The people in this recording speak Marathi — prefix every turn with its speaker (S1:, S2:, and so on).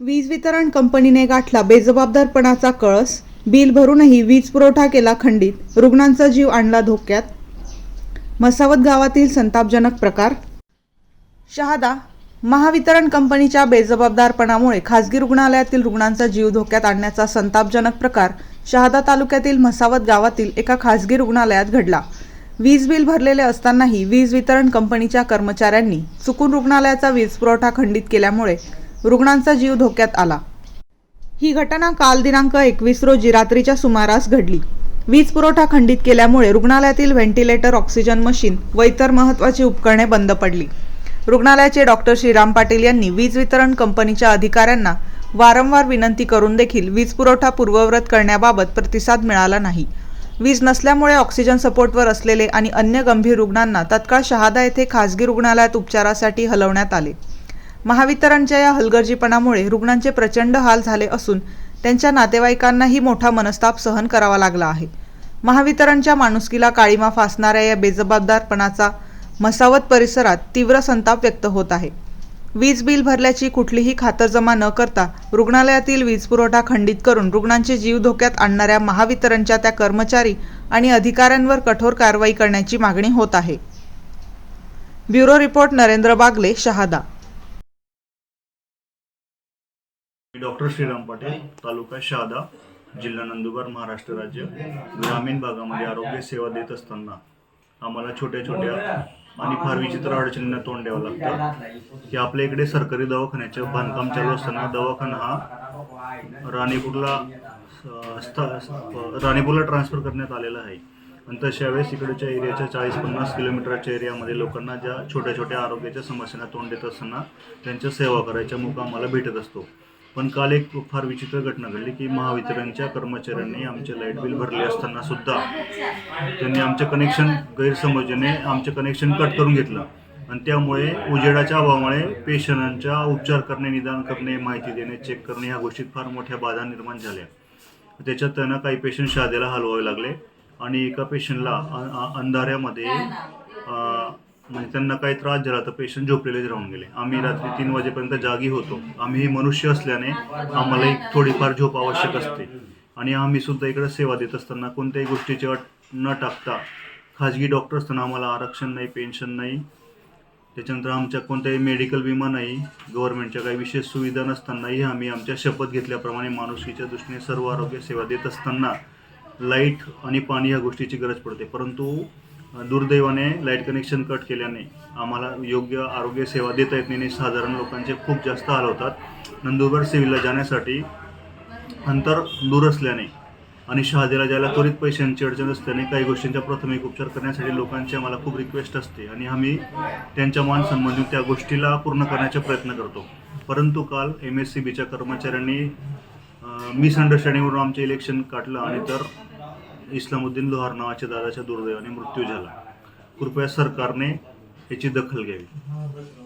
S1: वीज वितरण कंपनीने गाठला बेजबाबदारपणाचा कळस बिल भरूनही वीज पुरवठा केला खंडित रुग्णांचा जीव आणला धोक्यात. मसावत गावातील संतापजनक प्रकार? शहादा महावितरण कंपनीच्या बेजबाबदारपणामुळे खासगी रुग्णालयातील रुग्णांचा जीव धोक्यात आणण्याचा संतापजनक प्रकार शहादा तालुक्यातील मसावत गावातील एका खासगी रुग्णालयात घडला. वीज बिल भरलेले असतानाही वीज वितरण कंपनीच्या कर्मचाऱ्यांनी चुकून रुग्णालयाचा वीज पुरवठा खंडित केल्यामुळे रुग्णांचा जीव धोक्यात आला. ही घटना काल दिनांक एकवीस रोजी रात्रीच्या सुमारास घडली. वीज पुरवठा खंडित केल्यामुळे रुग्णालयातील व्हेंटिलेटर ऑक्सिजन मशीन व इतर महत्त्वाची उपकरणे बंद पडली. रुग्णालयाचे डॉक्टर श्रीराम पाटील यांनी वीज वितरण कंपनीच्या अधिकाऱ्यांना वारंवार विनंती करून देखील वीज पुरवठा पूर्ववत करण्याबाबत प्रतिसाद मिळाला नाही. वीज नसल्यामुळे ऑक्सिजन सपोर्टवर असलेले आणि अन्य गंभीर रुग्णांना तत्काळ शहादा येथे खासगी रुग्णालयात उपचारासाठी हलवण्यात आले. महावितरणच्या या हलगर्जीपणामुळे रुग्णांचे प्रचंड हाल झाले असून त्यांच्या नातेवाईकांनाही मोठा मनस्ताप सहन करावा लागला आहे. महावितरणच्या माणुसकीला काळीमा फासणाऱ्या या बेजबाबदारपणाचा मसावत परिसरात तीव्र संताप व्यक्त होत आहे. वीज बिल भरल्याची कुठलीही खातरजमा न करता रुग्णालयातील वीज पुरवठा खंडित करून रुग्णांचे जीव धोक्यात आणणाऱ्या महावितरणच्या त्या कर्मचारी आणि अधिकाऱ्यांवर कठोर कारवाई करण्याची मागणी होत आहे. ब्युरो रिपोर्ट नरेंद्र बागले शहादा
S2: मी डॉक्टर श्रीराम पाटील तालुका शहादा जिल्हा नंदुरबार महाराष्ट्र राज्य. ग्रामीण भागामध्ये आरोग्य सेवा देत असताना आम्हाला छोट्या छोट्या आणि फार विचित्र अडचणींना तोंड द्यावं लागतं. की आपल्या इकडे सरकारी दवाखान्याचे बांधकाम चालू असताना दवाखाना हा राणीपूरला स्थ- राणीपूरला ट्रान्सफर करण्यात आलेला आहे. आणि तशा वेळेस इकडच्या एरियाच्या चाळीस पन्नास किलोमीटरच्या एरियामध्ये लोकांना ज्या छोट्या छोट्या आरोग्याच्या समस्यांना तोंड देत असताना त्यांच्या सेवा करायच्या मुका आम्हाला भेटत असतो. पण काल एक फार विचित्र घटना घडली की महावितरणच्या कर्मचाऱ्यांनी आमचे लाइट बिल भरले असताना सुद्धा त्यांनी आमचे कनेक्शन गैरसमजीने आमचे कनेक्शन कट करून घेतलं. आणि त्यामुळे उजेडाच्या अभावामुळे पेशंटांच्या उपचार करणे निदान करणे माहिती देणे चेक करणे ह्या गोष्टीत फार मोठ्या बाधा निर्माण झाल्या. त्याच्यात त्यांना काही पेशंट शादेला हलवावे लागले आणि एका पेशंटला अंधाऱ्यामध्ये म्हणजे त्यांना काही त्रास झाला तर पेशंट झोपलेलेच राहून गेले. आम्ही रात्री तीन वाजेपर्यंत जागी होतो. आम्ही हे मनुष्य असल्याने आम्हाला एक थोडीफार झोप आवश्यक असते. आणि आम्ही सुद्धा इकडे सेवा देत असताना कोणत्याही गोष्टीची अट न टाकता खाजगी डॉक्टर असताना आम्हाला आरक्षण नाही पेन्शन नाही. त्याच्यानंतर आमच्या कोणत्याही मेडिकल विमा नाही गव्हर्नमेंटच्या काही विशेष सुविधा नसतानाही आम्ही आमच्या शपथ घेतल्याप्रमाणे माणुसकीच्या दृष्टीने सर्व आरोग्य सेवा देत असताना लाइट आणि पाणी ह्या गोष्टीची गरज पडते. परंतु दुर्दैवाने लाइट कनेक्शन कट केल्याने आम्हाला योग्य आरोग्य सेवा देता येत नाही आणि साधारण लोकांचे खूप जास्त हाल होतात. नंदुरबार सिव्हिलला जाण्यासाठी अंतर दूर असल्याने आणि शहादेला ज्याला त्वरित पैशांची अडचण असल्याने काही गोष्टींचा प्राथमिक उपचार करण्यासाठी लोकांची आम्हाला खूप रिक्वेस्ट असते आणि आम्ही त्यांच्या मान सन्मान त्या गोष्टीला पूर्ण करण्याचा प्रयत्न करतो. परंतु काल एम एस सी बीच्या कर्मचाऱ्यांनी मिसअंडरस्टँडिंगवरून आमचे इलेक्शन काढलं आणि तर इस्लामुद्दीन लोहार नावाच्या दादाच्या दुर्दैवाने मृत्यू झाला. कृपया सरकारने याची दखल घ्यावी.